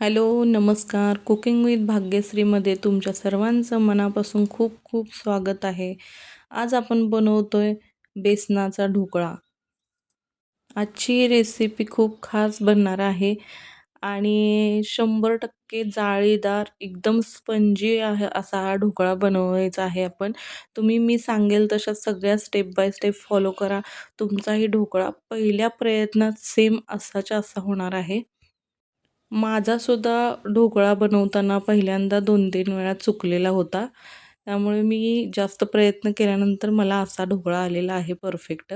Hello नमस्कार. Cooking with भाग्यश्रीमध्ये तुमच्या सर्वांचं मनापासून खूप खूप स्वागत आहे. आज आपण बनवतो आहे बेसनाचा ढोकळा. आजची रेसिपी खूप खास बनणार आहे आणि शंभर टक्के जाळीदार एकदम स्पंजी आहे असा हा ढोकळा बनवायचा आहे आपण. तुम्ही मी सांगेल तशा सगळ्या स्टेप बाय स्टेप फॉलो करा. तुमचाही ढोकळा पहिल्या प्रयत्नात सेम असाच्या असा होणार आहे. माझासुद्धा ढोकळा बनवताना पहिल्यांदा दोन तीन वेळा चुकलेला होता. त्यामुळे मी जास्त प्रयत्न केल्यानंतर मला असा ढोकळा आलेला आहे परफेक्ट.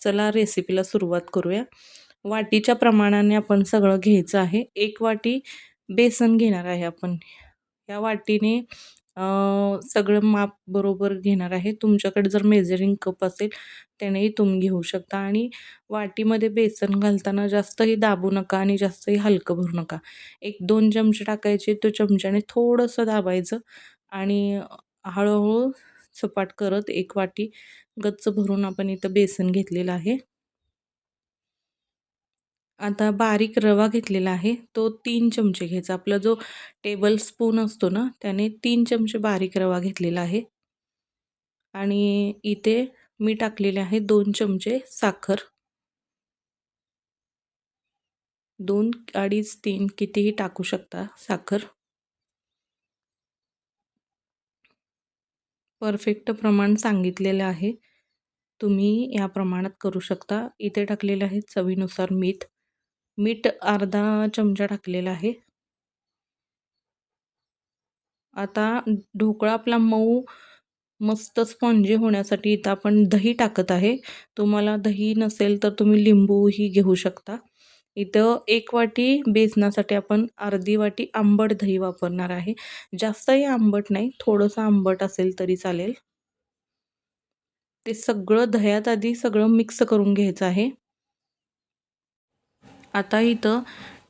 चला रेसिपीला सुरुवात करूया. वाटीच्या प्रमाणाने आपण सगळं घ्यायचं आहे. एक वाटी बेसन घेणार आहे आपण. या वाटीने सगळं माप बरोबर घेणार आहे. तुमच्याकडे जर मेजरिंग कप असेल त्यानेही तुम्ही घेऊ शकता. आणि वाटीमध्ये बेसन घालताना जास्तही दाबू नका आणि जास्तही हलकं भरू नका. एक दोन चमचे टाकायचे तो चमच्याने थोडंसं दाबायचं आणि हळूहळू सपाट करत एक वाटी गच्च भरून आपण इथं बेसन घेतलेलं आहे. आता बारीक रवा घेतलेला आहे. तो तीन चमचे घ्यायचा. आपला जो टेबल स्पून असतो ना त्याने तीन चमचे बारीक रवा घेतलेला आहे. आणि इथे मी टाकलेले आहे दोन चमचे साखर. दोन अडीच तीन कितीही टाकू शकता साखर. परफेक्ट प्रमाण सांगितलेलं आहे. तुम्ही या प्रमाणात करू शकता. इथे टाकलेले आहे चवीनुसार मीठ. मीठ अर्धा चमचा टाकलेला आहे. आता ढोकळा आपला मऊ मस्त स्पॉन्जी होण्यासाठी इथं आपण दही टाकत आहे. तुम्हाला दही नसेल तर तुम्ही लिंबूही घेऊ शकता. इथं एक वाटी बेसनासाठी आपण अर्धी वाटी आंबट दही वापरणार आहे. जास्तही आंबट नाही थोडंसं आंबट असेल तरी चालेल. ते सगळं दह्यात आधी सगळं मिक्स करून घ्यायचं आहे. आता इथं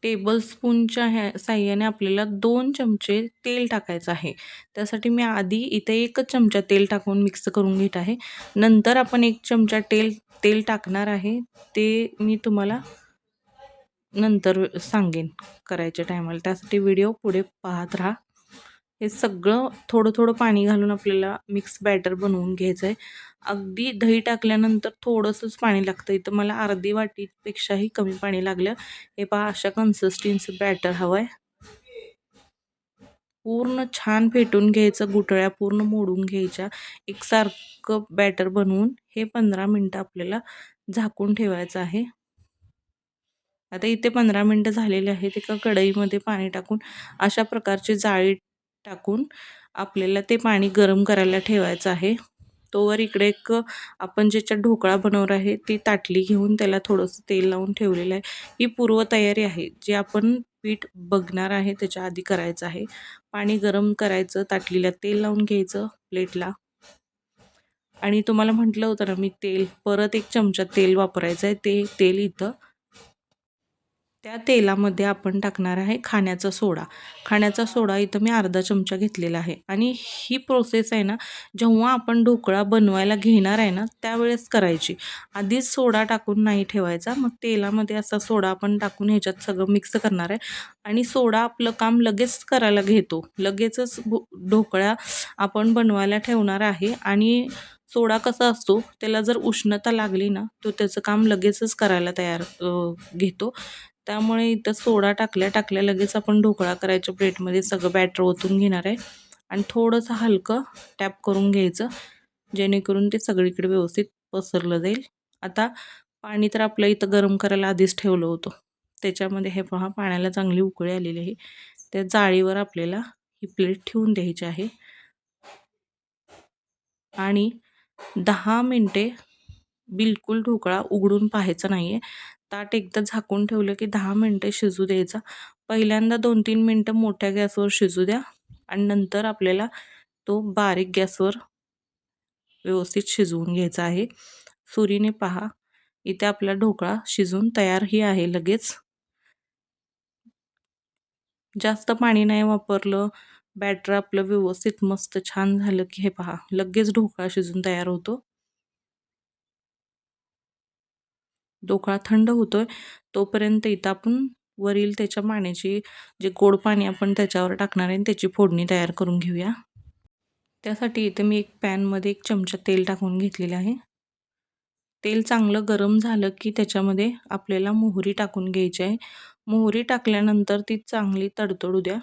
टेबल स्पूनच्या ह्या साह्याने आपल्याला दोन चमचे तेल टाकायचं आहे. त्यासाठी मी आधी इथे एकच चमचा तेल टाकून मिक्स करून घेत आहे. नंतर आपण एक चमचा तेल तेल टाकणार आहे. ते मी तुम्हाला नंतर सांगेन करायच्या टायमाला त्यासाठी व्हिडिओ पुढे पाहत राहा. हे सगळं थोडं थोडं पाणी घालून आपल्याला मिक्स बॅटर बनवून घ्यायचं आहे अगदी दही टाकल्यानंतर थोडंसंच पाणी लागतं. इथं मला अर्धी वाटीपेक्षाही कमी पाणी लागलं. हे पहा अशा कन्सिस्टन्सी बॅटर हवं आहे पूर्ण छान फेटून घ्यायचं गुटळ्या पूर्ण मोडून घ्यायच्या. एकसारखं बॅटर बनवून हे पंधरा मिनटं आपल्याला झाकून ठेवायचं आहे. आता इथे पंधरा मिनटं झालेले आहेत. एका कढईमध्ये पाणी टाकून अशा प्रकारची जाळी टाकून आपल्याला ते पाणी गरम करायला ठेवायचं आहे. तोवर इकडे एक आपण ज्याच्यात ढोकळा बनवणार आहे ती ताटली घेऊन त्याला थोडंसं तेल लावून ठेवलेलं आहे. ही पूर्वतयारी आहे. जी आपण पीठ बघणार आहे त्याच्या आधी करायचं आहे. पाणी गरम करायचं ताटलीला तेल लावून घ्यायचं प्लेटला. आणि तुम्हाला म्हटलं होतं ना मी तेल परत एक चमचा तेल वापरायचं आहे. ते तेल इथं त्या तेलामध्ये आपण टाकणार आहे खाण्याचा सोडा. खाण्याचा सोडा इथं मी अर्धा चमचा घेतलेला आहे. आणि ही प्रोसेस आहे ना जेव्हा आपण ढोकळा बनवायला घेणार आहे ना त्यावेळेस करायची. आधीच सोडा टाकून नाही ठेवायचा. मग तेलामध्ये असा सोडा आपण टाकून ह्याच्यात सगळं मिक्स करणार आहे. आणि सोडा आपलं काम लगेच करायला घेतो. लगेचच ढोकळा आपण बनवायला ठेवणार आहे. आणि सोडा कसा असतो त्याला जर उष्णता लागली ना तो त्याचं काम लगेचच करायला तयार घेतो. त्यामुळे इथं सोडा टाकल्या टाकल्या लगेच आपण ढोकळा करायच्या प्लेटमध्ये. सगळं बॅटर ओतून घेणार आहे. आणि थोडंसं हलकं टॅप करून घ्यायचं जेणेकरून ते सगळीकडे व्यवस्थित पसरलं जाईल. आता पाणी तर आपलं इथं गरम करायला आधीच ठेवलं होतं. त्याच्यामध्ये हे पहा पाण्याला चांगली उकळी आलेली आहे. त्या जाळीवर आपल्याला ही प्लेट ठेवून द्यायची आहे. आणि दहा मिनटे बिलकुल ढोकळा उघडून पाहायचा नाही आहे ताट एकदा झाकून ठेवलं की दहा मिनटं शिजू द्यायचा. पहिल्यांदा दोन तीन मिनटं मोठ्या गॅसवर शिजू द्या आणि नंतर आपल्याला तो बारीक गॅसवर व्यवस्थित शिजवून घ्यायचा आहे. सुरीने पहा. इथे आपला ढोकळा शिजून तयारही आहे लगेच. जास्त पाणी नाही वापरलं. बॅटर आपलं व्यवस्थित मस्त छान झालं की हे पहा. लगेच ढोकळा शिजून तयार होतो. ढोकळा थंड होतोय तोपर्यंत इथं आपण वरील त्याच्या पाण्याची जे गोड पाणी आपण त्याच्यावर टाकणार आहे त्याची फोडणी तयार करून घेऊया. त्यासाठी इथे मी एक पॅनमध्ये एक चमचा तेल टाकून घेतलेलं आहे. तेल चांगलं गरम झालं की त्याच्यामध्ये आपल्याला मोहरी टाकून घ्यायची आहे. मोहरी टाकल्यानंतर ती चांगली तडतडू द्या.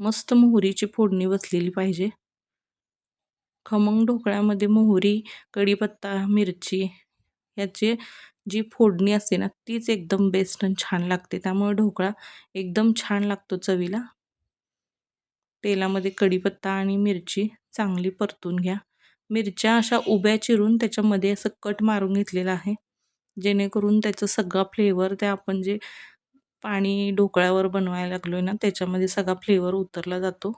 मस्त मोहरीची फोडणी बसलेली पाहिजे. खमंग ढोकळ्यामध्ये मोहरी कढीपत्ता मिरची ह्याची जी फोडणी असते ना तीच एकदम बेस्ट आणि छान लागते. त्यामुळे ढोकळा एकदम छान लागतो चवीला. तेलामध्ये कढीपत्ता आणि मिरची चांगली परतून घ्या. मिरच्या अशा उभ्या चिरून त्याच्यामध्ये असं कट मारून घेतलेलं आहे. जेणेकरून त्याचं सगळा फ्लेवर त्या आपण जे पाणी ढोकळ्यावर बनवायला लागलो आहे ना त्याच्यामध्ये सगळा फ्लेवर उतरला जातो.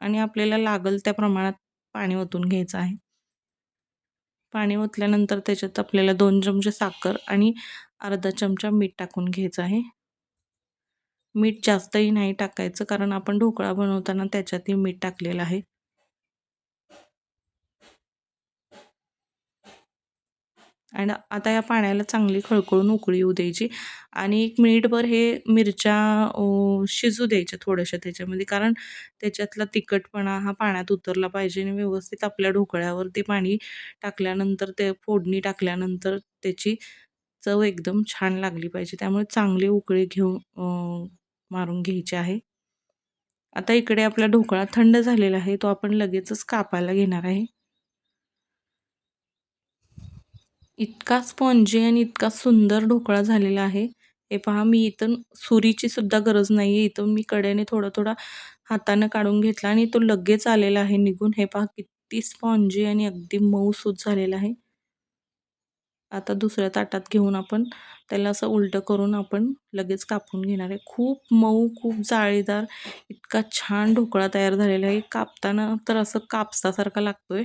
आणि आपल्याला लागल त्या प्रमाणात पाणी ओतून घ्यायचं आहे. पाणी ओतल्यानंतर त्याच्यात आपल्याला दोन चमचे साखर आणि अर्धा चमचा मीठ टाकून घ्यायचं आहे. मीठ जास्तही नाही टाकायचं कारण आपण ढोकळा बनवताना त्याच्यातही मीठ टाकलेलं आहे. आणि आता या पाण्याला चांगली खळखळून उकळी येऊ द्यायची. आणि एक मिनिटभर हे मिरच्या शिजू द्यायच्या थोड्याशा त्याच्यामध्ये. कारण त्याच्यातला तिखटपणा हा पाण्यात उतरला पाहिजे आणि व्यवस्थित आपल्या ढोकळ्यावर ते पाणी टाकल्यानंतर ते फोडणी टाकल्यानंतर त्याची चव एकदम छान लागली पाहिजे. त्यामुळे चांगली उकळी घेऊन मारून घ्यायची आहे. आता इकडे आपला ढोकळा थंड झालेला आहे. तो आपण लगेचच कापायला घेणार आहे. इतका स्पॉन्जी आणि इतका सुंदर ढोकळा झालेला आहे. हे पहा मी इथं सुरीची सुद्धा गरज नाही आहे इथं मी कडेने थोडा थोडा हातानं काढून घेतला आणि तो लगेच आलेला आहे निघून. हे पहा किती स्पॉन्जी आणि अगदी मऊसूत झालेला आहे. आता दुसऱ्या ताटात घेऊन आपण त्याला असं उलटं करून आपण लगेच कापून घेणार आहे. खूप मऊ खूप जाळीदार इतका छान ढोकळा तयार झालेला आहे. कापताना तर असं कापसासारखा लागतोय.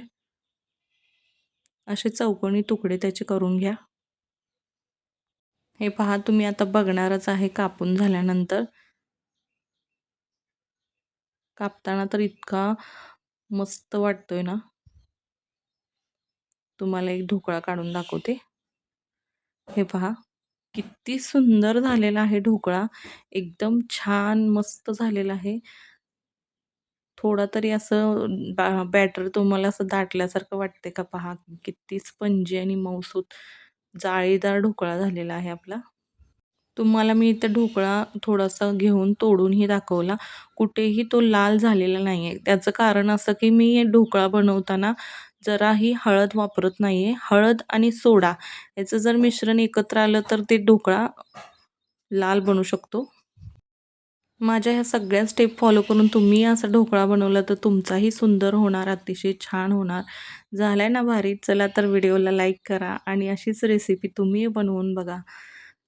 असे चौकोनी तुकडे त्याचे करून घ्या. हे पहा तुम्ही आता बघणारच आहे कापून झाल्यानंतर. कापताना तर इतका मस्त वाटतोय ना? तुम्हाला एक ढोकळा काढून दाखवते. हे पहा किती सुंदर झालेला आहे ढोकळा. एकदम छान मस्त झालेला आहे. थोडा तरी असं बॅटर तुम्हाला असं दाटल्यासारखं वाटते का? पहा किती स्पंजी आणि मऊसूत जाळीदार ढोकळा झालेला आहे आपला. तुम्हाला मी इथं ढोकळा थोडासा घेऊन तोडूनही दाखवला. कुठेही तो लाल झालेला नाही आहे त्याचं कारण असं की मी ढोकळा बनवताना जराही हळद वापरत नाही आहे हळद आणि सोडा याचं जर मिश्रण एकत्र आलं तर ते ढोकळा लाल बनू शकतो. माझ्या ह्या सगळ्या स्टेप फॉलो करून तुम्ही असा ढोकळा बनवला तर तुमचाही सुंदर होणार अतिशय छान होणार. झालाय ना भारी? चला तर व्हिडिओला लाईक करा आणि अशीच रेसिपी तुम्ही बनवून बघा.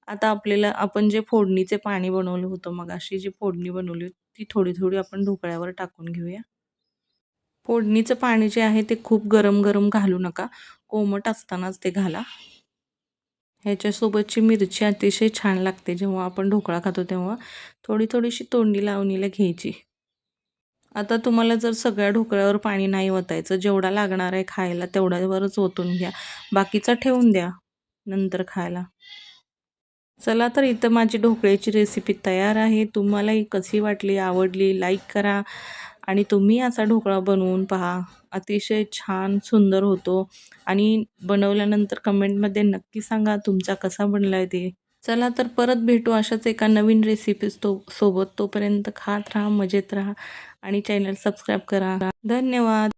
आता आपल्याला आपण जे फोडणीचे पाणी बनवलं होतं मग अशी जी फोडणी बनवली ती थोडी थोडी आपण ढोकळ्यावर टाकून घेऊया. फोडणीचं पाणी जे आहे ते खूप गरम गरम घालू नका. कोमट असतानाच ते घाला. ह्याच्यासोबतची मिरची अतिशय छान लागते जेव्हा आपण ढोकळा खातो तेव्हा थोडी थोडीशी तोंडी लावणीला घ्यायची. आता तुम्हाला जर सगळ्या ढोकळ्यावर पाणी नाही ओतायचं जेवढा लागणार आहे खायला तेवढ्यावरच ओतून घ्या. बाकीचा ठेवून द्या नंतर खायला. चला तर इथं माझी ढोकळ्याची रेसिपी तयार आहे. तुम्हालाही कशी वाटली आवडली लाईक करा. आणि तुम्ही असा ढोकळा बनवून पहा. अतिशय छान सुंदर होतो. आणि बनवल्यानंतर कमेंटमध्ये नक्की सांगा तुमचा कसा बनला आहे ते. चला तर परत भेटू अशाच एका नवीन रेसिपीज तो सोबत. तोपर्यंत खात राहा मजेत राहा आणि चॅनल सबस्क्राईब करा. धन्यवाद.